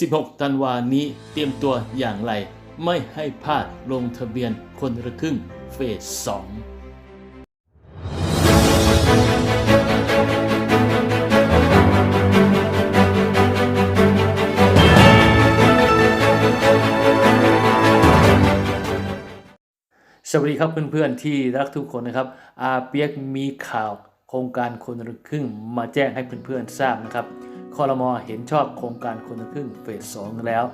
16 ธันวานี้เตรียมตัวอย่างไร ไม่ให้พลาดลงทะเบียนคนละครึ่งเฟส 2สวัสดีครับเพื่อนๆที่รักทุกคนนะครับอาเปียกมีข่าวโครงการคนละครึ่งมาแจ้งให้เพื่อนๆทราบนะครับ คอรมอเห็นชอบโครงการคนละครึ่งเฟส 2 แล้ว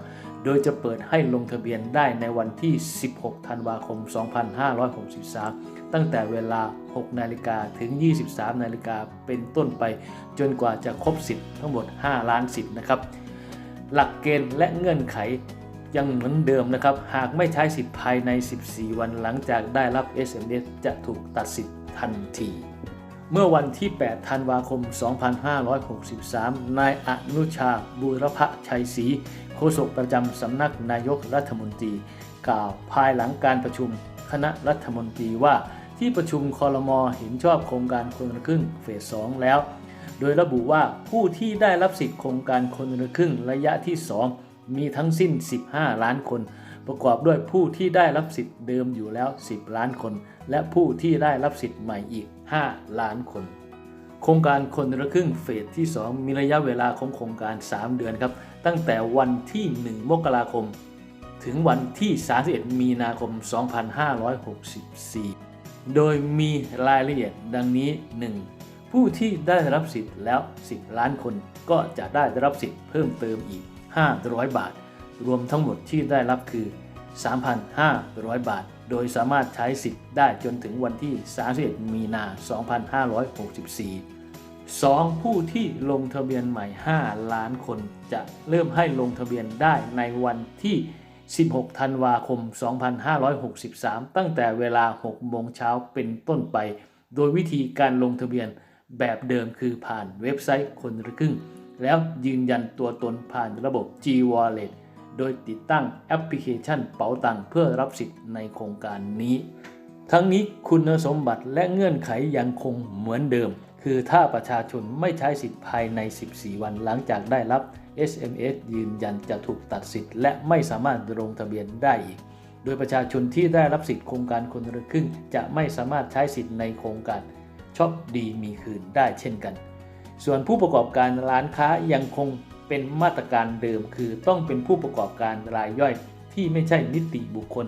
โดยจะเปิดให้ลงทะเบียนได้ในวันที่ 16 ธันวาคม 2563 ตั้งแต่เวลา 6 นาฬิกาถึง 23 นาฬิกาเป็นต้นไป จนกว่าจะครบสิทธิ์ทั้งหมด 5 ล้านสิทธิ์นะครับ หลักเกณฑ์และเงื่อนไขยังเหมือนเดิมนะครับ หากไม่ใช้สิทธิ์ภายใน 14 วันหลังจากได้รับ SMS จะถูกตัดสิทธิ์ทันที เมื่อวันที่ 8 ธันวาคม 2563 นายอนุชาบูรพชัยศรีโฆษกประจำสำนักนายกรัฐมนตรี กล่าวภายหลังการประชุมคณะรัฐมนตรีว่าที่ประชุมคอรมอเห็นชอบโครงการคนละครึ่งเฟส 2 แล้ว โดยระบุว่าผู้ที่ได้รับสิทธิโครงการคนละครึ่งระยะที่ 2 มีทั้งสิ้น 15 ล้านคน ประกอบด้วยผู้ที่ได้รับสิทธิ์เดิมอยู่แล้ว 10 ล้านคน และผู้ที่ได้รับสิทธิ์ใหม่อีก 5 ล้านคน โครงการคนละครึ่งเฟสที่ 2 มีระยะเวลาของโครงการ 3 เดือนครับ ตั้งแต่วันที่ 1 มกราคม ถึงวันที่ 31 มีนาคม 2564 โดยมีรายละเอียดดังนี้ 1. ผู้ที่ได้รับสิทธิ์แล้ว 10 ล้านคนก็จะได้รับสิทธิ์เพิ่มเติมอีก 500 บาท รวมทั้งหมดที่ได้รับคือ 3,500 บาท โดยสามารถใช้สิทธิ์ได้จนถึงวันที่ 31 มีนา 2564 2. ผู้ที่ลงทะเบียนใหม่ 5 ล้านคน จะเริ่มให้ลงทะเบียนได้ในวันที่ 16 ธันวาคม 2563 ตั้งแต่เวลา 6 โมงเช้าเป็นต้นไป โดยวิธีการลงทะเบียนแบบเดิมคือผ่านเว็บไซต์คนละครึ่ง แล้วยืนยันตัวตนผ่านระบบ G Wallet โดยติดตั้งแอปพลิเคชันเป๋าตังเพื่อรับสิทธิ์ในโครงการนี้ ทั้งนี้คุณสมบัติและเงื่อนไขยังคงเหมือนเดิม คือถ้าประชาชนไม่ใช้สิทธิ์ภายใน 14 วันหลังจากได้รับ SMS ยืนยันจะถูกตัดสิทธิ์ และไม่สามารถลงทะเบียนได้อีก โดยประชาชนที่ได้รับสิทธิ์โครงการคนละครึ่ง จะไม่สามารถใช้สิทธิ์ในโครงการช็อปดีมีคืนได้เช่นกัน ส่วนผู้ประกอบการร้านค้ายังคง เป็นมาตรการเดิมคือต้องเป็นผู้ประกอบการรายย่อยที่ไม่ใช่นิติบุคคล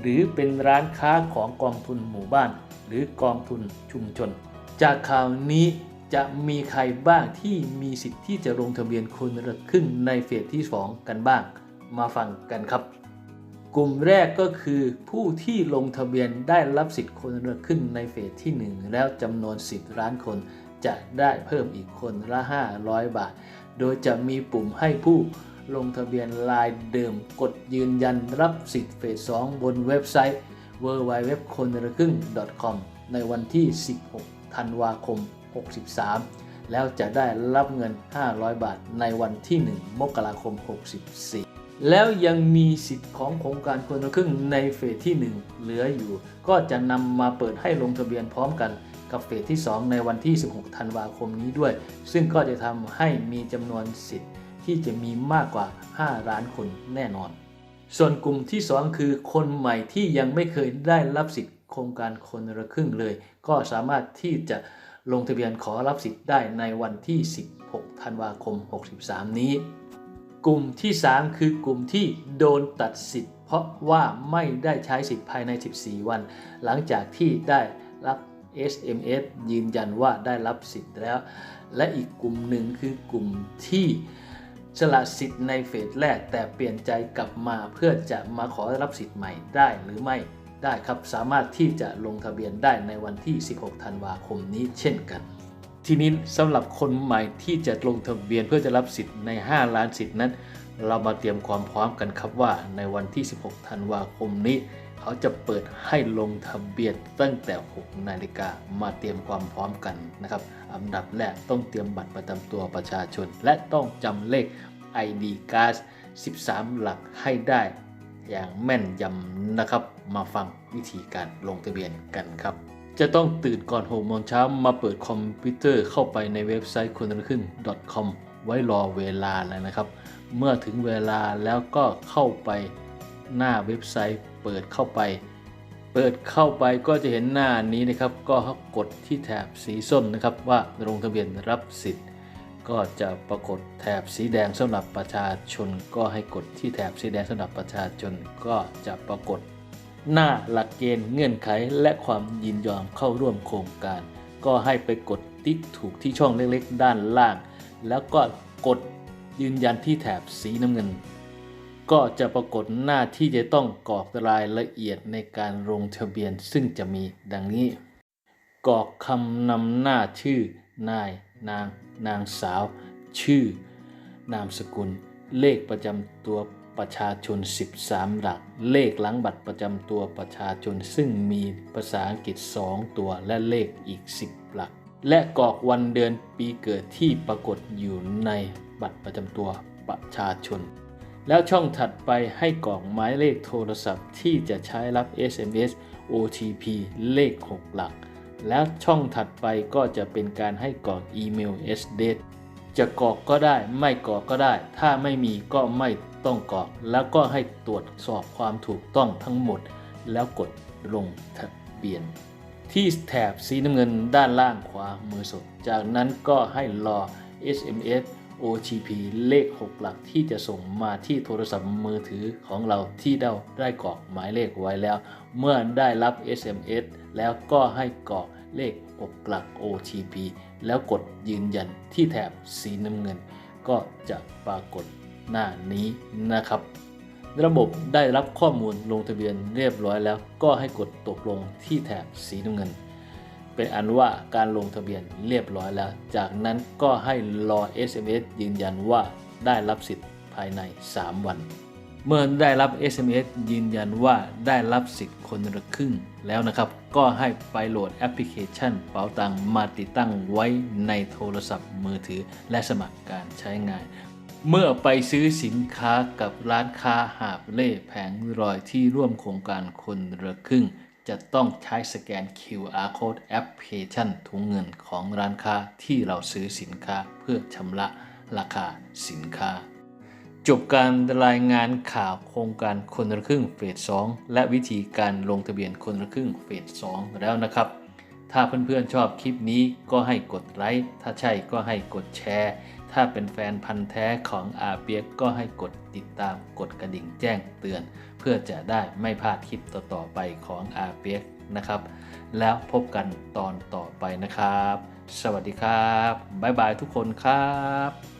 หรือเป็นร้านค้าของกองทุนหมู่บ้าน หรือกองทุนชุมชน จากข่าวนี้จะมีใครบ้างที่มีสิทธิ์ที่จะลงทะเบียนคนละครึ่งในเฟสที่ 2 กันบ้าง มาฟังกันครับ กลุ่มแรกก็คือผู้ที่ลงทะเบียนได้รับสิทธิ์คนละครึ่งในเฟสที่ 1 แล้วจำนวน10ล้านคนจะได้เพิ่มอีกคนละ 500 บาท โดยจะมีปุ่มให้ผู้ลงทะเบียนลายเดิมกดยืนยันรับสิทธิ์เฟส 2 บนเว็บไซต์ w w w คนละครึ่ง .com ในวันที่ 16 ธันวาคม 63 แล้วจะได้รับเงิน 500 บาทในวันที่ 1 มกราคม 64 แล้วยังมีสิทธิ์ของโครงการคนละครึ่งในเฟสที่ 1 เหลืออยู่ ก็จะนำมาเปิดให้ลงทะเบียนพร้อมกัน กับเฟสที่ 2 ในวันที่ 16 ธันวาคมนี้ด้วย ซึ่งก็จะทำให้มีจำนวนสิทธิ์ที่จะมีมากกว่า 5 ล้านคนแน่นอน ส่วนกลุ่มที่ 2 คือคนใหม่ที่ยังไม่เคยได้รับสิทธิ์โครงการคนละครึ่งเลย ก็สามารถที่จะลงทะเบียนขอรับสิทธิ์ได้ในวันที่ 16 ธันวาคม 63 นี้ กลุ่มที่ 3 คือกลุ่มที่โดนตัดสิทธิ์ เพราะว่าไม่ได้ใช้สิทธิ์ภายใน 14 วัน หลังจากที่ได้รับ SMS ยืนยันว่าได้รับสิทธิ์แล้ว และอีกกลุ่มหนึ่งคือกลุ่มที่สละสิทธิ์ในเฟสแรก แต่เปลี่ยนใจกลับมาเพื่อจะมาขอรับสิทธิ์ใหม่ได้หรือไม่ได้ครับสามารถที่จะลงทะเบียนได้ในวันที่ 16 ธันวาคมนี้เช่นกัน ทีนี้สำหรับคนใหม่ที่จะลงทะเบียนเพื่อจะรับสิทธิ์ใน 5 ล้านสิทธิ์นั้น เรามาเตรียมความพร้อมกันครับว่าในวันที่ 16 ธันวาคมนี้ เขาจะเปิดให้ลงทะเบียนตั้งแต่ 6 นาฬิกามาเตรียมความพร้อมกันนะครับอันดับแรกต้องเตรียมบัตรประจำตัวประชาชน และต้องจำเลข ID card 13 หลักให้ได้อย่างแม่นยำนะครับ มาฟังวิธีการลงทะเบียนกันครับ จะต้องตื่นก่อน6โมงเช้ามาเปิดคอมพิวเตอร์เข้าไปในเว็บไซต์คนละครึ่ง .com ไว้รอเวลาแล้วนะครับ เมื่อถึงเวลาแล้วก็เข้าไป หน้าเว็บไซต์เปิดเข้าไป เปิดเข้าไปก็จะเห็นหน้านี้นะครับ ก็กดที่แถบสีส้มนะครับว่าลงทะเบียนรับสิทธิ์ ก็จะปรากฏแถบสีแดงสำหรับประชาชน ก็ให้กดที่แถบสีแดงสำหรับประชาชน ก็จะปรากฏ หน้าหลักเกณฑ์เงื่อนไขและความยินยอมเข้าร่วมโครงการ ก็ให้ไปกดติ๊กถูกที่ช่องเล็กๆ ด้านล่าง แล้วก็กดยืนยันที่แถบสีน้ำเงิน ก็จะปรากฏหน้าที่จะต้องกรอกรายละเอียดในการลงทะเบียนซึ่งจะมีดังนี้ กรอกคำนำหน้าชื่อ นาย นาง นางสาว ชื่อ นามสกุล เลขประจำตัวประชาชน 13 หลัก เลขหลังบัตรประจำตัวประชาชน ซึ่งมีภาษาอังกฤษ 2 ตัวและเลขอีก 10 หลัก และกรอกวันเดือนปีเกิดที่ปรากฏอยู่ในบัตรประจำตัวประชาชน แล้วช่องถัดไปให้กรอกหมายเลขโทรศัพท์ที่จะใช้รับ SMS OTP เลข 6 หลัก แล้วช่องถัดไปก็จะเป็นการให้กรอกอีเมล SDate จะกรอกก็ได้ไม่กรอกก็ได้ ถ้าไม่มีก็ไม่ต้องกรอก แล้วก็ให้ตรวจสอบความถูกต้องทั้งหมด แล้วกดลงทะเบียน ที่แถบสีน้ำเงินด้านล่างขวามือสุด จากนั้นก็ให้รอ SMS OTP เลข 6 หลักที่จะส่งมาที่โทรศัพท์มือถือของเราที่เราได้กรอกหมายเลขไว้แล้ว เมื่อได้รับ SMS แล้วก็ให้กรอกเลข 6 หลัก OTP แล้วกดยืนยันที่แถบสีน้ำเงิน ก็จะปรากฏหน้านี้นะครับ ระบบได้รับข้อมูลลงทะเบียนเรียบร้อยแล้ว ก็ให้กดตกลงที่แถบสีน้ำเงิน เป็นอันว่าการลงทะเบียนเรียบร้อยแล้ว จากนั้นก็ให้รอ SMS ยืนยันว่าได้รับสิทธิ์ภายใน 3 วัน เมื่อได้รับ SMS ยืนยันว่าได้รับสิทธิ์คนละครึ่งแล้วนะครับ ก็ให้ไปโหลดแอปพลิเคชันเป๋าตังมาติดตั้งไว้ในโทรศัพท์มือถือและสมัครการใช้งาน เมื่อไปซื้อสินค้ากับร้านค้าหาบเล่แผงรอยที่ร่วมโครงการคนละครึ่ง จะต้องใช้สแกน QR code แอปพลิเคชันถุงเงินของร้านค้าที่เราซื้อสินค้าเพื่อชำระราคาสินค้า จบการรายงานข่าวโครงการคนละครึ่งเฟส2และวิธีการลงทะเบียนคนละครึ่งเฟส2แล้วนะครับ ถ้าเพื่อนๆชอบคลิปนี้ก็ให้กดไลค์ ถ้าใช่ก็ให้กดแชร์ ถ้าเป็นแฟนพันธ์แท้ของอาเปียกก็ให้กดติดตามกดกระดิ่งแจ้งเตือน เพื่อจะได้ไม่พลาดคลิปต่อๆไปของอาเปียกนะครับ แล้วพบกันตอนต่อไปนะครับ สวัสดีครับ บ๊ายบายทุกคนครับ